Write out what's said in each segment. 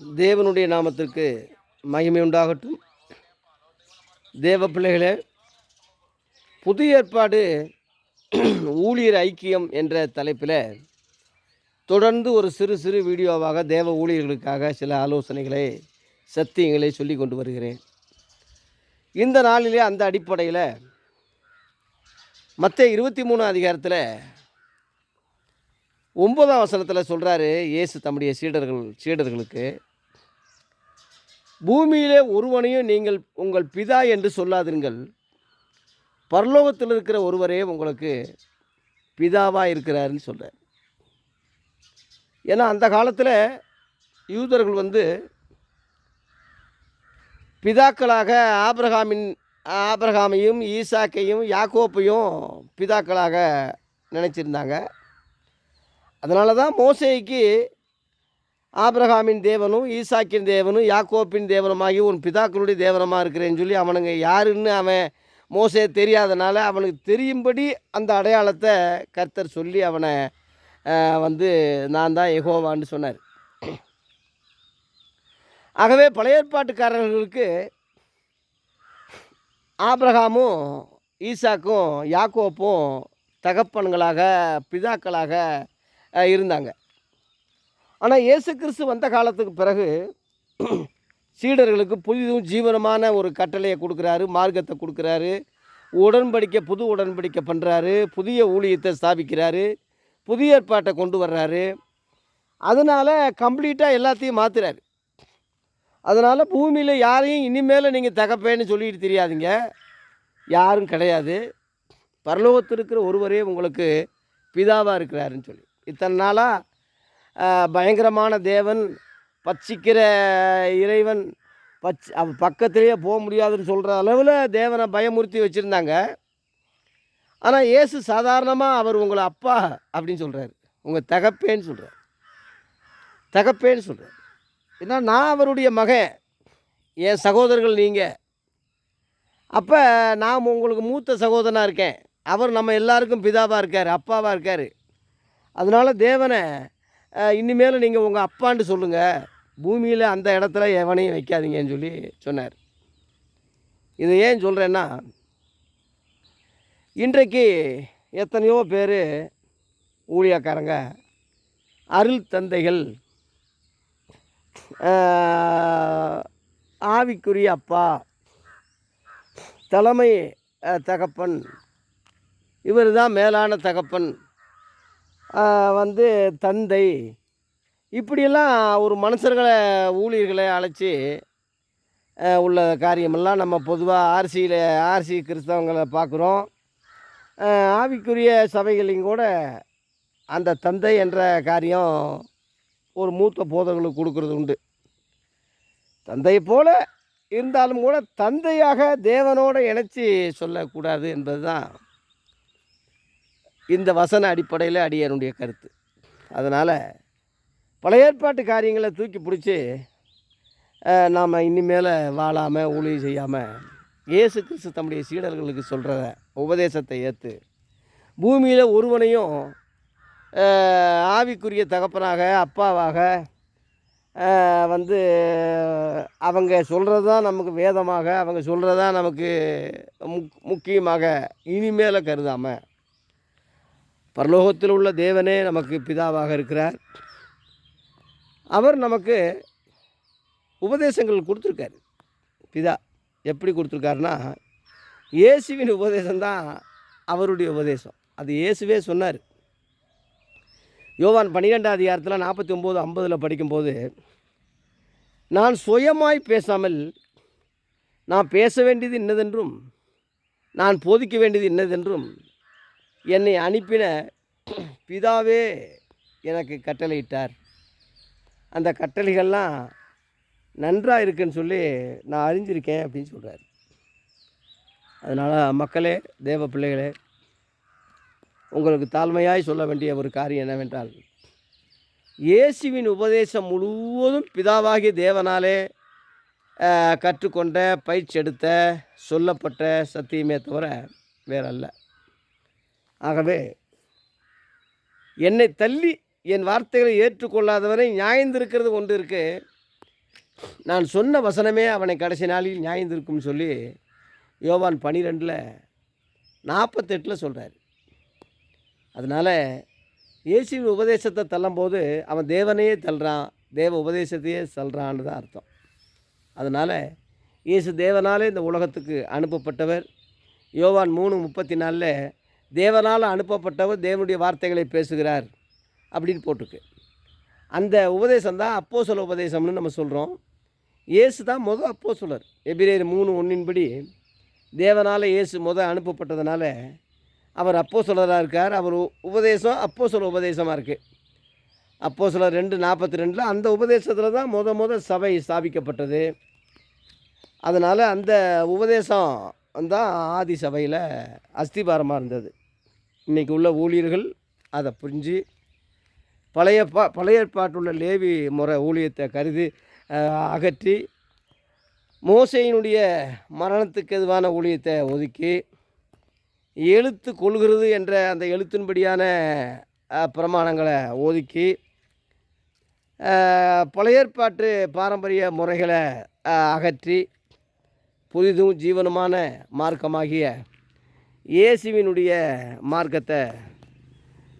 தேவனுடைய நாமத்திற்கு மகிமை உண்டாகட்டும். தேவ பிள்ளைகளே புதிய ஏற்பாடு ஊழியர் ஐக்கியம் என்ற தலைப்பில் தொடர்ந்து ஒரு சிறு சிறு வீடியோவாக தேவ ஊழியர்களுக்காக சில ஆலோசனைகளை சத்தியங்களை சொல்லி கொண்டு வருகிறேன். இந்த நாளிலே அந்த அடிப்படையில் மற்ற இருபத்தி மூணு அதிகாரத்தில் ஒன்பதாம் வசனத்தில் சொல்கிறாரு இயேசு தம்முடைய சீடர்கள் சீடர்களுக்கு. பூமியிலே ஒருவனையும் நீங்கள் உங்கள் பிதா என்று சொல்லாதிருங்கள். பரலோகத்தில் இருக்கிற ஒருவரே உங்களுக்கு பிதாவாக இருக்கிறாருன்னு சொல்கிறார் ஏன்னா அந்த காலத்தில் யூதர்கள் வந்து பிதாக்களாக ஆபிரகாமின் ஆப்ரஹாமையும் ஈசாக்கையும் யாக்கோப்பையும் பிதாக்களாக நினச்சிருந்தாங்க. அதனால தான் மோசைக்கு ஆப்ரஹாமின் தேவனும் ஈசாக்கின் தேவனும் யாக்கோப்பின் தேவனமாகி உன் பிதாக்களுடைய தேவனமாக இருக்கிறேன்னு சொல்லி அவனுங்க யாருன்னு அவன் மோசே தெரியாதனால அவனுக்கு தெரியும்படி அந்த அடையாளத்தை கர்த்தர் சொல்லி அவனை வந்து நான் தான் எகோவான்னு சொன்னார். ஆகவே பழைய ஏற்பாட்டுக்காரர்களுக்கு ஆப்ரஹாமும் ஈசாக்கும் யாக்கோப்பும் தகப்பன்களாக பிதாக்களாக இருந்தாங்க. ஆனால் இயேசு கிறிஸ்து வந்த காலத்துக்கு பிறகு சீடர்களுக்கு புதிதும் ஜீவனமான ஒரு கட்டளையை கொடுக்குறாரு மார்க்கத்தை கொடுக்குறாரு உடன்படிக்கை புது உடன்படிக்கை பண்ணுறாரு புதிய ஊழியத்தை ஸ்தாபிக்கிறாரு புதிய ஏற்பாட்டை கொண்டு வர்றாரு. அதனால் கம்ப்ளீட்டாக எல்லாத்தையும் மாற்றுறாரு அதனால் பூமியில் யாரையும் இனிமேல் நீங்கள் தகப்பேன்னு சொல்லிட்டு தெரியாதீங்க. யாரும் கிடையாது. பரலோகத்தில் இருக்கிற ஒருவரே உங்களுக்கு பிதாவாக இருக்கிறாருன்னு சொல்லி. இத்தனை நாளாக பயங்கரமான தேவன் பச்சிக்கிற இறைவன் பச் அவ பக்கத்திலேயே போக முடியாதுன்னு சொல்கிற அளவில் தேவனை பயமுறுத்தி வச்சுருந்தாங்க. ஆனால் இயேசு சாதாரணமாக அவர் உங்களை அப்பா அப்படின்னு சொல்கிறாரு உங்கள் தகப்பேன்னு சொல்கிறார் தகப்பேன்னு சொல்கிறார் ஏன்னா நான் அவருடைய மகன். என் சகோதரர்கள் நீங்கள் அப்போ நான் உங்களுக்கு மூத்த சகோதரனாக இருக்கேன். அவர் நம்ம எல்லாருக்கும் பிதாவாக இருக்கார் அப்பாவாக இருக்கார். அதனால் தேவனை இனிமேல் நீங்கள் உங்கள் அப்பான்ட்டு சொல்லுங்கள் பூமியில் அந்த இடத்துல எவனையும் வைக்காதீங்கன்னு சொல்லி சொன்னார். இதை ஏன் சொல்கிறேன்னா இன்றைக்கு எத்தனையோ பேர் ஊழியக்காரங்க அருள் தந்தைகள் ஆவிக்குரிய அப்பா தலைமை தகப்பன் இவர் தான் மேலான தகப்பன் வந்து தந்தை. இப்படியெல்லாம் ஒரு மனுஷர்களை ஊழியர்களை அழைச்சி உள்ள காரியமெல்லாம் நம்ம பொதுவாக ஆர்சியில் ஆர்சி கிறிஸ்தவங்களை பார்க்குறோம். ஆவிக்குரிய சபைகளையும் கூட அந்த தந்தை என்ற காரியம் ஒரு மூத்த போதர்களுக்கு கொடுக்கறது உண்டு. தந்தையை போல இருந்தாலும் கூட தந்தையாக தேவனோடு இணைச்சி சொல்லக்கூடாது என்பது தான் இந்த வசன அடிப்படையில் அடியனுடைய கருத்து. அதனால் பழைய ஏற்பாட்டு காரியங்களை தூக்கி பிடிச்சி நாம் இனிமேல் வாழாமல் ஊழியம் செய்யாமல் இயேசு கிறிஸ்து தம்முடைய சீடர்களுக்கு சொல்கிற உபதேசத்தை ஏற்று பூமியில் ஒருவனையும் ஆவிக்குரிய தகப்பனாக அப்பாவாக வந்து அவங்க சொல்கிறது தான் நமக்கு வேதமாக அவங்க சொல்கிறது தான் நமக்கு முக் முக்கியமாக இனிமேல் கருதாமல் பரலோகத்தில் உள்ள தேவனே நமக்கு பிதாவாக இருக்கிறார். அவர் நமக்கு உபதேசங்கள் கொடுத்துருக்காரு. பிதா எப்படி கொடுத்துருக்காருன்னா இயேசுவின் உபதேசம்தான் அவருடைய உபதேசம். அது இயேசுவே சொன்னார். யோவான் பன்னிரெண்டாம் அதிகாரத்தில் நாற்பத்தி ஒம்பது ஐம்பதில் படிக்கும்போது நான் சுயமாய் பேசாமல் நான் பேச வேண்டியது இன்னதென்றும் நான் போதிக்க வேண்டியது இன்னதென்றும் என்னை அனுப்பின பிதாவே எனக்கு கட்டளையிட்டார். அந்த கட்டளைகள்லாம் நன்றாக இருக்குன்னு சொல்லி நான் அறிஞ்சிருக்கேன் அப்படின்னு சொல்கிறார் அதனால் மக்களே தேவ பிள்ளைகளே உங்களுக்கு தாழ்மையாய் சொல்ல வேண்டிய ஒரு காரியம் என்னவென்றால் இயேசுவின் உபதேசம் முழுவதும் பிதாவாகிய தேவனாலே கற்றுக்கொண்ட பயிற்சி எடுத்த சொல்லப்பட்ட சத்தியமே தவிர வேறல்ல. ஆகவே என்னை தள்ளி என் வார்த்தைகளை ஏற்றுக்கொள்ளாதவனை நியாயந்திருக்கிறது ஒன்று இருக்குது நான் சொன்ன வசனமே அவனை கடைசி நாளில் நியாயந்திருக்கும்னு சொல்லி யோவான் பனிரெண்டில் நாற்பத்தெட்டில் சொல்கிறார் அதனால் இயேசுவின் உபதேசத்தை தள்ளும்போது அவன் தேவனையே தள்ளுறான் தேவ உபதேசத்தையே சொல்கிறான்னு தான் அர்த்தம். அதனால் இயேசு தேவனாலே இந்த உலகத்துக்கு அனுப்பப்பட்டவர். யோவான் மூணு முப்பத்தி நாலில் தேவனால் அனுப்பப்பட்டவர் தேவனுடைய வார்த்தைகளை பேசுகிறார் அப்படின்னு போட்டிருக்கு. அந்த உபதேசம் தான் அப்போ சொல்ல உபதேசம்னு நம்ம சொல்கிறோம் இயேசு தான் முதல் அப்போ சொல்லர் எபிரேர் மூணு ஒன்றின்படி தேவனால் இயேசு முதல் அனுப்பப்பட்டதுனால அவர் அப்போ சொல்லராக இருக்கார். அவர் உபதேசம் அப்போ சொல்ல உபதேசமாக இருக்குது அப்போ சொல்ல ரெண்டு நாற்பத்தி ரெண்டில் அந்த உபதேசத்தில் தான் முத முத சபை ஸ்தாபிக்கப்பட்டது. அதனால் அந்த உபதேசம் தான் ஆதி சபையில் அஸ்திபாரமாக இருந்தது. இன்றைக்கி உள்ள ஊழியர்கள் அதை புரிஞ்சு பழைய பா பழைய ஏற்பாட்டுள்ள லேவி முறை ஊழியத்தை கருதி அகற்றி மோசையினுடைய மரணத்துக்கு எதுவான ஊழியத்தை ஒதுக்கி எழுத்து கொள்கிறது என்ற அந்த எழுத்தின்படியான பிரமாணங்களை ஒதுக்கி அஹ், பழைய ஏற்பாட்டு பாரம்பரிய முறைகளை அகற்றி புதிதும் ஜீவனமான மார்க்கமாகிய இயேசுவினுடைய மார்க்கத்தை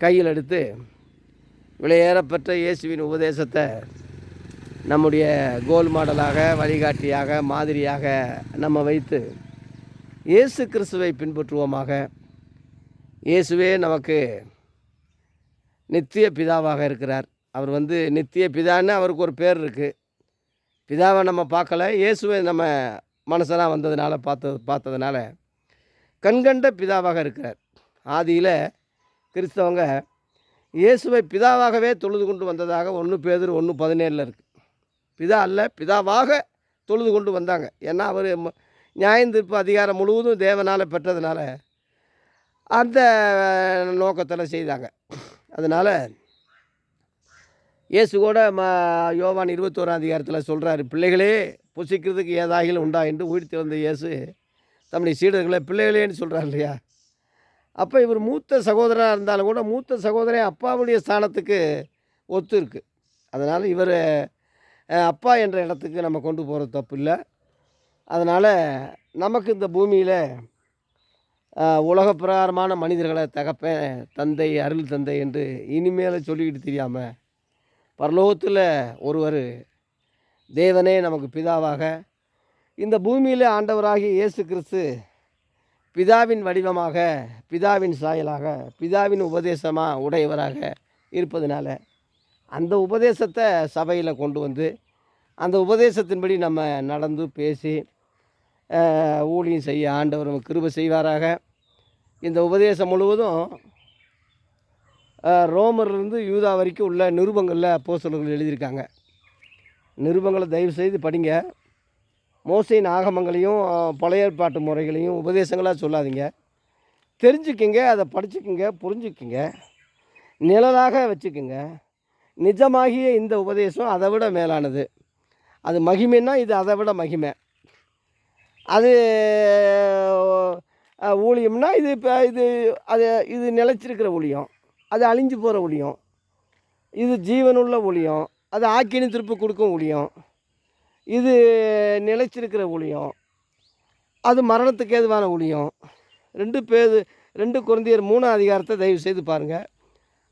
கையில் எடுத்து விலையேறப்பட்ட இயேசுவின் உபதேசத்தை நம்முடைய கோல் மாடலாக வழிகாட்டியாக மாதிரியாக நம்ம வைத்து இயேசு கிறிஸ்துவை பின்பற்றுவோமாக. இயேசுவே நமக்கு நித்திய பிதாவாக இருக்கிறார். அவர் வந்து நித்திய பிதான்னு அவருக்கு ஒரு பேர் இருக்குது பிதாவை நம்ம பார்க்கல. இயேசுவை நம்ம மனசெல்லாம் வந்ததுனால பார்த்தது பார்த்ததுனால கண்கண்ட பிதாவாக இருக்கிறார். ஆதியில் கிறிஸ்தவங்க இயேசுவை பிதாவாகவே தொழுது கொண்டு வந்ததாக ஒன்று பேதர் ஒன்று பதினேழில் இருக்குது பிதா அல்ல பிதாவாக தொழுது கொண்டு வந்தாங்க. ஏன்னா அவர் நியாயந்திருப்பு அதிகாரம் முழுவதும் தேவனால் பெற்றதுனால அந்த நோக்கத்தில் செய்தாங்க. அதனால் இயேசு கூட ம யோவான் இருபத்தோராம் அதிகாரத்தில் சொல்கிறாரு பிள்ளைகளே புசிக்கிறதுக்கு ஏதாகிலும் உண்டா? என்று உயிர் திறந்த இயேசு தம்முடைய சீடர்களை பிள்ளைகளேன்னு சொல்கிறார் இல்லையா அப்போ இவர் மூத்த சகோதரனாக இருந்தாலும் கூட மூத்த சகோதரன் அப்பாவுடைய ஸ்தானத்துக்கு ஒத்து இருக்குது அதனால் இவர் அப்பா என்ற இடத்துக்கு நம்ம கொண்டு போகிறது தப்பு இல்லை அதனால் நமக்கு இந்த பூமியில் உலக பிரகாரமான மனிதர்களை தகப்பேன் தந்தை அருள் தந்தை என்று இனிமேல் சொல்லிக்கிட்டு தெரியாமல் பரலோகத்தில் ஒருவர் தேவனே நமக்கு பிதாவாக இந்த பூமியில் ஆண்டவராகிய இயேசு கிறிஸ்து பிதாவின் வடிவமாக பிதாவின் சாயலாக பிதாவின் உபதேசமாக உடையவராக இருப்பதனால அந்த உபதேசத்தை சபையில் கொண்டு வந்து அந்த உபதேசத்தின்படி நம்ம நடந்து பேசி ஊழியம் செய்ய ஆண்டவர் நமக்கு கிருபை செய்வாராக. இந்த உபதேசம் முழுவதும் ரோமர்லேருந்து யூதா வரைக்கும் உள்ள நிருபங்களில் அப்போஸ்தலர்கள் எழுதியிருக்காங்க. நிருபங்களை தயவு செய்து படிங்க. மோசையின் ஆகமங்களையும் பழைய ஏற்பாட்டு முறைகளையும் உபதேசங்களாக சொல்லாதீங்க. தெரிஞ்சுக்கிங்க அதை படிச்சுக்குங்க புரிஞ்சுக்குங்க. நிழலாக வச்சுக்குங்க. நிஜமாகிய இந்த உபதேசம் அதை விட மேலானது. அது மகிமைன்னா இது அதை விட மகிமை. அது ஊழியம்னா இது இப்போ இது அது இது நிலைச்சிருக்கிற ஊழியம். அது அழிஞ்சு போகிற ஊழியம். இது ஜீவனுள்ள ஊழியம். அது ஆக்கினி திருப்பு கொடுக்கும் ஊழியம். இது நிலைச்சிருக்கிற ஊழியம் அது மரணத்துக்கு ஏதுவான ஊழியம் ரெண்டு பேர் ரெண்டு குழந்தையர் மூணு அதிகாரத்தை தயவு செய்து பாருங்கள்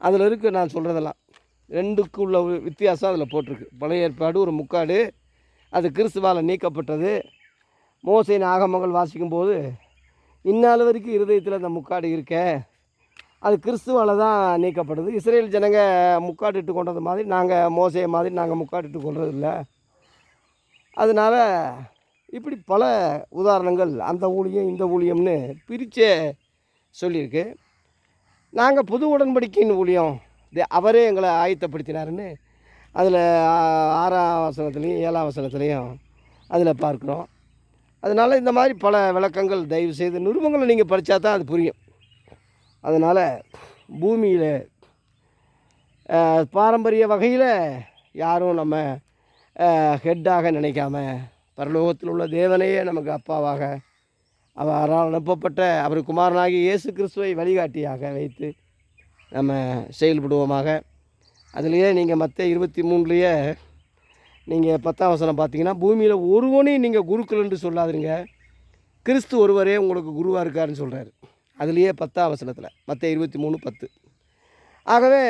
அதில் இருக்குது நான் சொல்கிறதெல்லாம் ரெண்டுக்கு உள்ள வித்தியாசம் அதில் போட்டிருக்கு. பழைய ஏற்பாடு ஒரு முக்காடு அது கிறிஸ்துவால் நீக்கப்பட்டது. மோசையின் ஆகமங்கள் வாசிக்கும்போது இந்நாள் வரைக்கும் இருதயத்தில் அந்த முக்காடு இருக்க அது கிறிஸ்துவால் தான் நீக்கப்படுது இஸ்ரேல் ஜனங்க முக்காடிட்டு கொண்டது மாதிரி நாங்கள் மோசையை மாதிரி நாங்கள் முக்காடிட்டு கொள்வது இல்லை அதனால் இப்படி பல உதாரணங்கள் அந்த ஊழியம் இந்த ஊழியம்னு பிரித்தே சொல்லியிருக்கு. நாங்கள் புது உடன்படிக்கையின் ஊழியம். தே- அவரே எங்களை ஆயத்தப்படுத்தினாருன்னு அதில் ஆறாம் வசனத்துலேயும் ஏழாம் வசனத்துலேயும் அதில் பார்க்குறோம். அதனால் இந்த மாதிரி பல விளக்கங்கள் தயவு செய்து நிருபங்களை நீங்கள் படித்தா தான் அது புரியும். அதனால் பூமியில் பாரம்பரிய வகையில் யாரும் நம்ம ஹெட்டாக நினைக்காம பரலோகத்தில் உள்ள தேவனையே நமக்கு அப்பாவாக அவரால் அனுப்பப்பட்ட அவர் குமாரனாகி இயேசு கிறிஸ்துவை வழிகாட்டியாக வைத்து நம்ம செயல்படுவோமாக. அதுலேயே நீங்கள் மற்ற இருபத்தி மூணுலேயே நீங்கள் பத்தாம் வசனம் பார்த்தீங்கன்னா பூமியில் ஒருவனையும் நீங்கள் குருக்கள் என்று சொல்லாதுங்க. கிறிஸ்து ஒருவரே உங்களுக்கு குருவாக இருக்காருன்னு சொல்கிறாரு அதுலேயே பத்தாம் வசனத்தில் மற்ற இருபத்தி மூணு பத்து. ஆகவே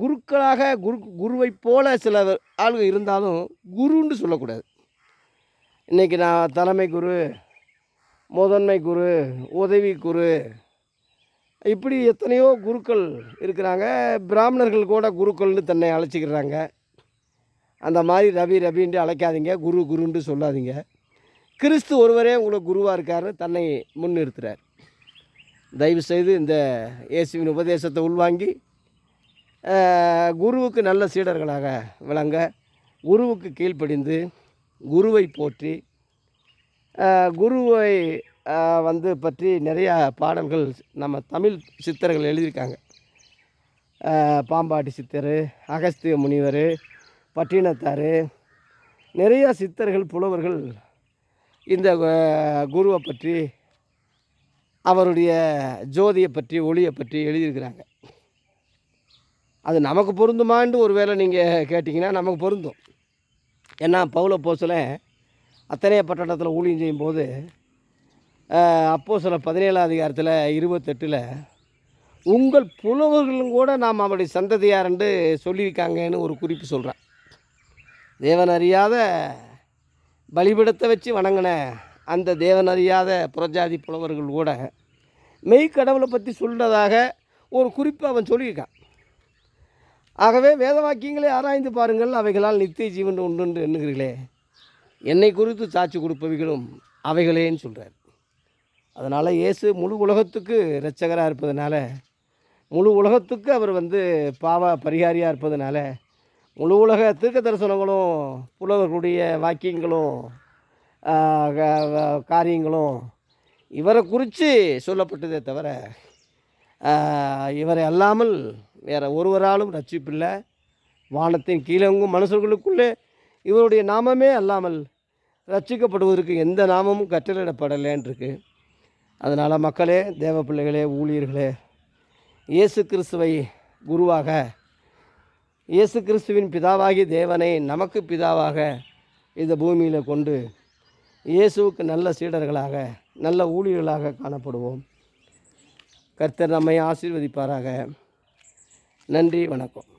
குருக்களாக குரு குருவைப் போல சில ஆளுங்க இருந்தாலும் குருன்னு சொல்லக்கூடாது. இன்றைக்கி நான் தலைமை குரு முதன்மை குரு உதவி குரு இப்படி எத்தனையோ குருக்கள் இருக்கிறாங்க. பிராமணர்கள் கூட குருக்கள்னு தன்னை அழைச்சிக்கிறாங்க. அந்த மாதிரி ரவி ரவின்ட்டு அழைக்காதீங்க குரு குருன்ட்டு சொல்லாதீங்க. கிறிஸ்து ஒருவரே உங்களுக்கு குருவாக இருக்காருன்னு தன்னை முன்னிறுத்துறார். தயவு செய்து இந்த இயேசுவின் உபதேசத்தை உள்வாங்கி குருவுக்கு நல்ல சீடர்களாக விளங்க குருவுக்கு கீழ்ப்படிந்து குருவை போற்றி குருவை வந்து பற்றி நிறையா பாடல்கள் நம்ம தமிழ் சித்தர்கள் எழுதியிருக்காங்க. பாம்பாட்டி சித்தர் அகஸ்திய முனிவர் பட்டினத்தார் நிறையா சித்தர்கள் புலவர்கள் இந்த குருவை பற்றி அவருடைய ஜோதியை பற்றி ஒளியை பற்றி எழுதியிருக்கிறாங்க. அது நமக்கு பொருந்துமான்னு ஒரு வேளை நீங்கள் கேட்டிங்கன்னா நமக்கு பொருந்தும். ஏன்னா பவுல போசில் அத்தனைய பட்டணத்தில் ஊழியம் செய்யும்போது அப்போ சில பதினேழாம் அதிகாரத்தில் இருபத்தெட்டில் உங்கள் புலவர்களும் கூட நாம் அவருடைய சந்ததியார்ன்னு சொல்லியிருக்காங்கன்னு ஒரு குறிப்பு சொல்கிறேன் தேவன் அறியாத பலிபிடத்தை வச்சு வணங்கின அந்த தேவன் அறியாத புறஜாதி புலவர்கள் கூட மெய்க்கடவுளை பற்றி சொல்கிறதாக ஒரு குறிப்பு அவன் சொல்லியிருக்கான். ஆகவே வேத வாக்கியங்களை ஆராய்ந்து பாருங்கள் அவைகளால் நித்திய ஜீவன் உண்டு என்று எண்ணுகிறீர்களே. என்னை குறித்து சாட்சி கொடுப்பவைகளும் அவைகளேன்னு சொல்கிறார் அதனால் இயேசு முழு உலகத்துக்கு இரட்சகராக இருப்பதனால முழு உலகத்துக்கு அவர் வந்து பாவ பரிகாரியாக இருப்பதனால முழு உலக தீர்க்க தரிசனங்களும் புலவர்களுடைய வாக்கியங்களும் காரியங்களும் இவரை குறித்து சொல்லப்பட்டதே தவிர இவரை அல்லாமல் வேறு ஒருவராலும் ரட்சிப்பில்லை. வானத்தின் கீழங்கும் மனுஷர்களுக்குள்ளே இவருடைய நாமமே அல்லாமல் ரட்சிக்கப்படுவதற்கு எந்த நாமமும் கட்டளிடப்படலேன்னு அதனால் மக்களே தேவ பிள்ளைகளே ஊழியர்களே இயேசு கிறிஸ்துவை குருவாக இயேசு கிறிஸ்துவின் பிதாவாகி தேவனை நமக்கு பிதாவாக இந்த பூமியில் கொண்டு இயேசுவுக்கு நல்ல சீடர்களாக நல்ல ஊழியர்களாக காணப்படுவோம். கர்த்தர் நம்மை ஆசீர்வதிப்பாராக. நன்றி வணக்கம்.